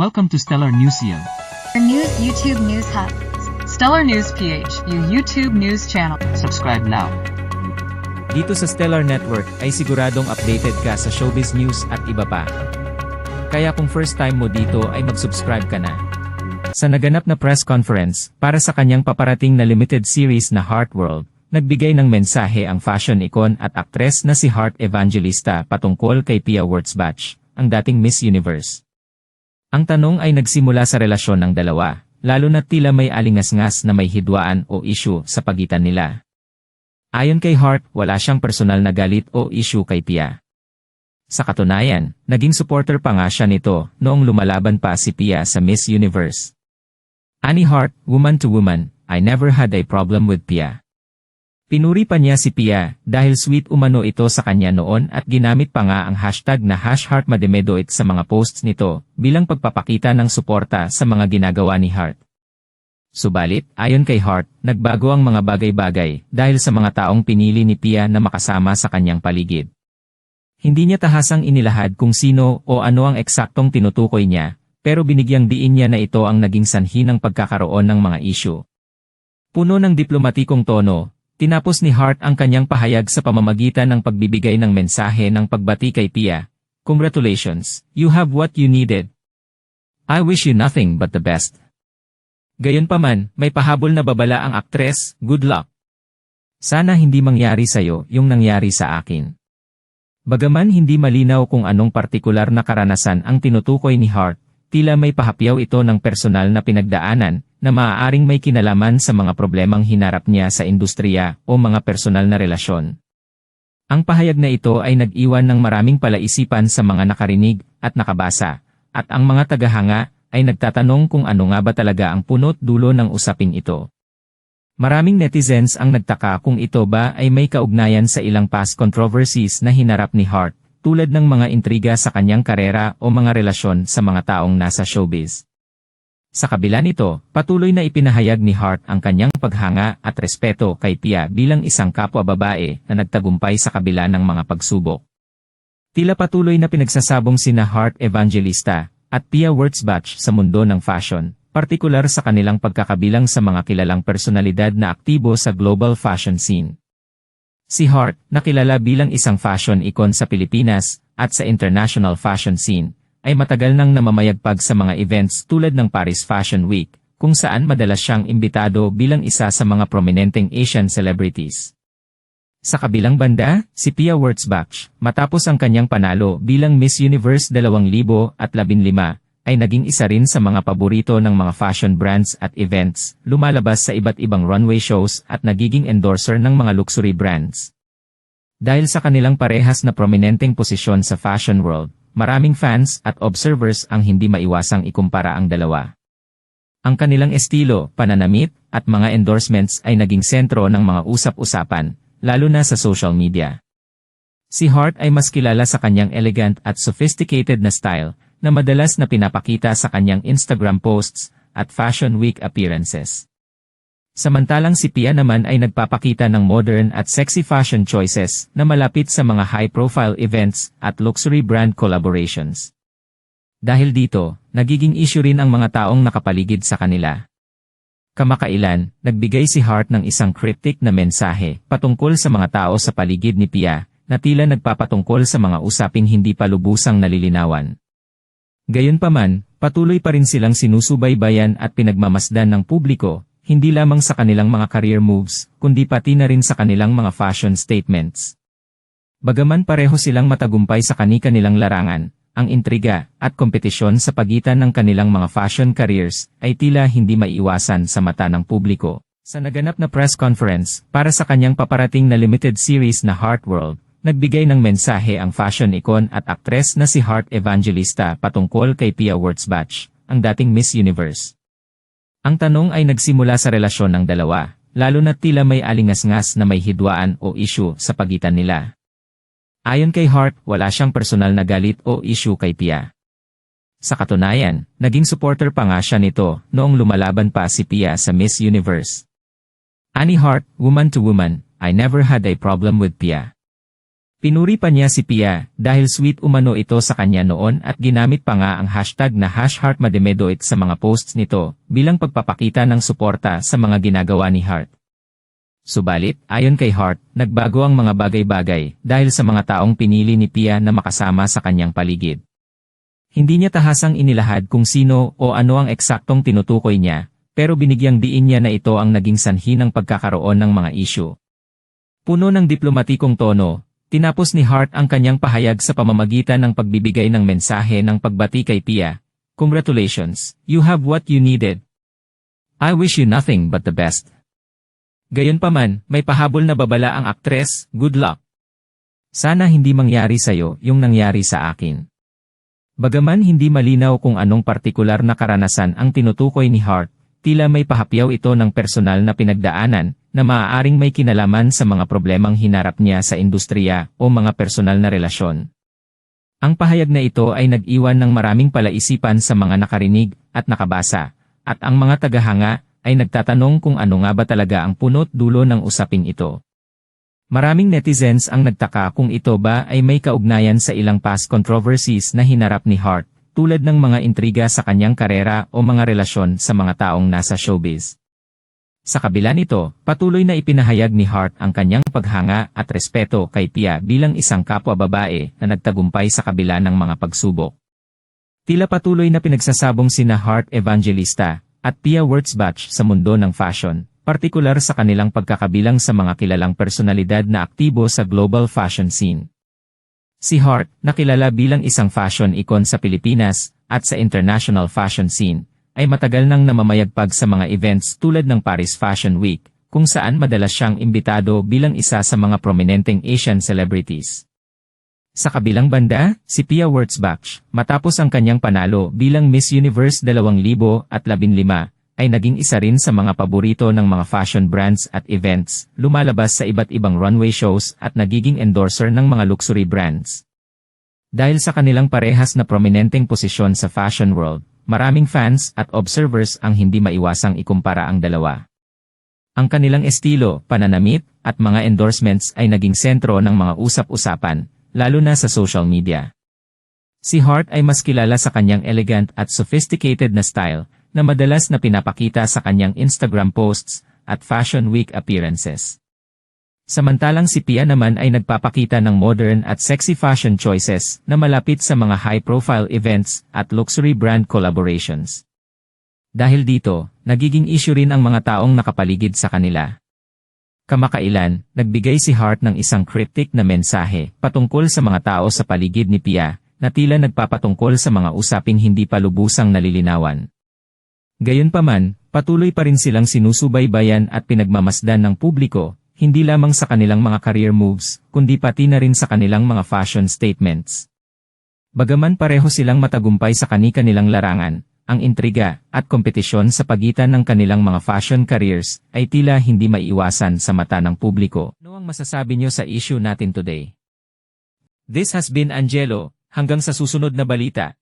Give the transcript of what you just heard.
Welcome to Stellar Newsio. Your news YouTube News Hub. Stellar News PH, your YouTube news channel. Subscribe now. Dito sa Stellar Network ay siguradong updated ka sa showbiz news at iba pa. Kaya kung first time mo dito ay mag-subscribe ka na. Sa naganap na press conference para sa kanyang paparating na limited series na Heart World, nagbigay ng mensahe ang fashion icon at aktres na si Heart Evangelista patungkol kay Pia Wurtzbach, ang dating Miss Universe. Ang tanong ay nagsimula sa relasyon ng dalawa, lalo na tila may alingas-ngas na may hidwaan o issue sa pagitan nila. Ayon kay Hart, wala siyang personal na galit o issue kay Pia. Sa katunayan, naging supporter pa nga siya nito noong lumalaban pa si Pia sa Miss Universe. Ani Hart, woman to woman, I never had a problem with Pia. Pinuri pa niya si Pia dahil sweet umano ito sa kanya noon at ginamit pa nga ang hashtag na #HeartMademedoit sa mga posts nito bilang pagpapakita ng suporta sa mga ginagawa ni Hart. Subalit, ayon kay Hart, nagbago ang mga bagay-bagay dahil sa mga taong pinili ni Pia na makasama sa kanyang paligid. Hindi niya tahasang inilahad kung sino o ano ang eksaktong tinutukoy niya, pero binigyang diin niya na ito ang naging sanhi ng pagkakaroon ng mga issue. Puno ng diplomatikong tono, tinapos ni Hart ang kanyang pahayag sa pamamagitan ng pagbibigay ng mensahe ng pagbati kay Pia. Congratulations, you have what you needed. I wish you nothing but the best. Gayunpaman, may pahabol na babala ang aktres, good luck. Sana hindi mangyari sa'yo yung nangyari sa akin. Bagaman hindi malinaw kung anong partikular na karanasan ang tinutukoy ni Hart, tila may pahapyaw ito ng personal na pinagdaanan na maaaring may kinalaman sa mga problemang hinarap niya sa industriya o mga personal na relasyon. Ang pahayag na ito ay nag-iwan ng maraming palaisipan sa mga nakarinig at nakabasa, at ang mga tagahanga ay nagtatanong kung ano nga ba talaga ang punot dulo ng usaping ito. Maraming netizens ang nagtaka kung ito ba ay may kaugnayan sa ilang past controversies na hinarap ni Hart, tulad ng mga intriga sa kanyang karera o mga relasyon sa mga taong nasa showbiz. Sa kabila nito, patuloy na ipinahayag ni Hart ang kanyang paghanga at respeto kay Pia bilang isang kapwa babae na nagtagumpay sa kabila ng mga pagsubok. Tila patuloy na pinagsasabong sina Hart Evangelista at Pia Wurtzbach sa mundo ng fashion, partikular sa kanilang pagkakabilang sa mga kilalang personalidad na aktibo sa global fashion scene. Si Hart, nakilala bilang isang fashion icon sa Pilipinas at sa international fashion scene, ay matagal nang namamayagpag sa mga events tulad ng Paris Fashion Week, kung saan madalas siyang imbitado bilang isa sa mga prominenteng Asian celebrities. Sa kabilang banda, si Pia Wurtzbach, matapos ang kanyang panalo bilang Miss Universe 2015, ay naging isa rin sa mga paborito ng mga fashion brands at events, lumalabas sa iba't ibang runway shows at nagiging endorser ng mga luxury brands. Dahil sa kanilang parehas na prominenteng posisyon sa fashion world, maraming fans at observers ang hindi maiwasang ikumpara ang dalawa. Ang kanilang estilo, pananamit, at mga endorsements ay naging sentro ng mga usap-usapan, lalo na sa social media. Si Hart ay mas kilala sa kanyang elegant at sophisticated na style, na madalas na pinapakita sa kanyang Instagram posts at Fashion Week appearances. Samantalang si Pia naman ay nagpapakita ng modern at sexy fashion choices na malapit sa mga high-profile events at luxury brand collaborations. Dahil dito, nagiging issue rin ang mga taong nakapaligid sa kanila. Kamakailan, nagbigay si Hart ng isang cryptic na mensahe patungkol sa mga tao sa paligid ni Pia na tila nagpapatungkol sa mga usaping hindi pa lubusang nalilinawan. Gayunpaman, patuloy pa rin silang sinusubaybayan at pinagmamasdan ng publiko, hindi lamang sa kanilang mga career moves, kundi pati na rin sa kanilang mga fashion statements. Bagaman pareho silang matagumpay sa kani-kanilang larangan, ang intriga at kompetisyon sa pagitan ng kanilang mga fashion careers ay tila hindi maiiwasan sa mata ng publiko. Sa naganap na press conference para sa kanyang paparating na limited series na Heart World, Nagbigay ng mensahe ang fashion icon at aktres na si Hart Evangelista patungkol kay Pia Wurtzbach, ang dating Miss Universe. Ang tanong ay nagsimula sa relasyon ng dalawa, lalo na tila may alingas-ngas na may hidwaan o issue sa pagitan nila. Ayon kay Hart, wala siyang personal na galit o issue kay Pia. Sa katunayan, naging supporter pa nga siya nito noong lumalaban pa si Pia sa Miss Universe. Ani Hart, woman to woman, I never had a problem with Pia. Pinuri pa niya si Pia dahil sweet umano ito sa kanya noon at ginamit pa nga ang hashtag na hashheartmademedoit sa mga posts nito bilang pagpapakita ng suporta sa mga ginagawa ni Hart. Subalit, ayon kay Hart, nagbago ang mga bagay-bagay dahil sa mga taong pinili ni Pia na makasama sa kanyang paligid. Hindi niya tahasang inilahad kung sino o ano ang eksaktong tinutukoy niya, pero binigyang diin niya na ito ang naging sanhi ng pagkakaroon ng mga issue. Puno ng diplomatikong tono, tinapos ni Hart ang kanyang pahayag sa pamamagitan ng pagbibigay ng mensahe ng pagbati kay Pia. Congratulations, you have what you needed. I wish you nothing but the best. Gayunpaman, may pahabol na babala ang aktres, good luck. Sana hindi mangyari sa'yo yung nangyari sa akin. Bagaman hindi malinaw kung anong partikular na karanasan ang tinutukoy ni Hart, tila may pahapyaw ito ng personal na pinagdaanan na maaaring may kinalaman sa mga problemang hinarap niya sa industriya o mga personal na relasyon. Ang pahayag na ito ay nag-iwan ng maraming palaisipan sa mga nakarinig at nakabasa, at ang mga tagahanga ay nagtatanong kung ano nga ba talaga ang punot dulo ng usaping ito. Maraming netizens ang nagtaka kung ito ba ay may kaugnayan sa ilang past controversies na hinarap ni Hart, tulad ng mga intriga sa kanyang karera o mga relasyon sa mga taong nasa showbiz. Sa kabila nito, patuloy na ipinahayag ni Hart ang kanyang paghanga at respeto kay Pia bilang isang kapwa babae na nagtagumpay sa kabila ng mga pagsubok. Tila patuloy na pinagsasabong sina Hart Evangelista at Pia Wurtzbach sa mundo ng fashion, partikular sa kanilang pagkakabilang sa mga kilalang personalidad na aktibo sa global fashion scene. Si Hart, nakilala bilang isang fashion icon sa Pilipinas at sa international fashion scene, ay matagal nang namamayagpag sa mga events tulad ng Paris Fashion Week, kung saan madalas siyang imbitado bilang isa sa mga prominenteng Asian celebrities. Sa kabilang banda, si Pia Wurtzbach, matapos ang kanyang panalo bilang Miss Universe 2015, ay naging isa rin sa mga paborito ng mga fashion brands at events, lumalabas sa iba't ibang runway shows at nagiging endorser ng mga luxury brands. Dahil sa kanilang parehas na prominenteng posisyon sa fashion world, maraming fans at observers ang hindi maiwasang ikumpara ang dalawa. Ang kanilang estilo, pananamit, at mga endorsements ay naging sentro ng mga usap-usapan, lalo na sa social media. Si Hart ay mas kilala sa kanyang elegant at sophisticated na style, na madalas na pinapakita sa kanyang Instagram posts at Fashion Week appearances. Samantalang si Pia naman ay nagpapakita ng modern at sexy fashion choices na malapit sa mga high-profile events at luxury brand collaborations. Dahil dito, nagiging issue rin ang mga taong nakapaligid sa kanila. Kamakailan, nagbigay si Hart ng isang cryptic na mensahe patungkol sa mga tao sa paligid ni Pia, na tila nagpapatungkol sa mga usaping hindi pa lubusang nalilinawan. Gayunpaman, patuloy pa rin silang sinusubaybayan at pinagmamasdan ng publiko, hindi lamang sa kanilang mga career moves, kundi pati na rin sa kanilang mga fashion statements. Bagaman pareho silang matagumpay sa kani-kanilang larangan, ang intriga at kompetisyon sa pagitan ng kanilang mga fashion careers ay tila hindi maiiwasan sa mata ng publiko. Ano ang masasabi nyo sa issue natin today? This has been Angelo, hanggang sa susunod na balita.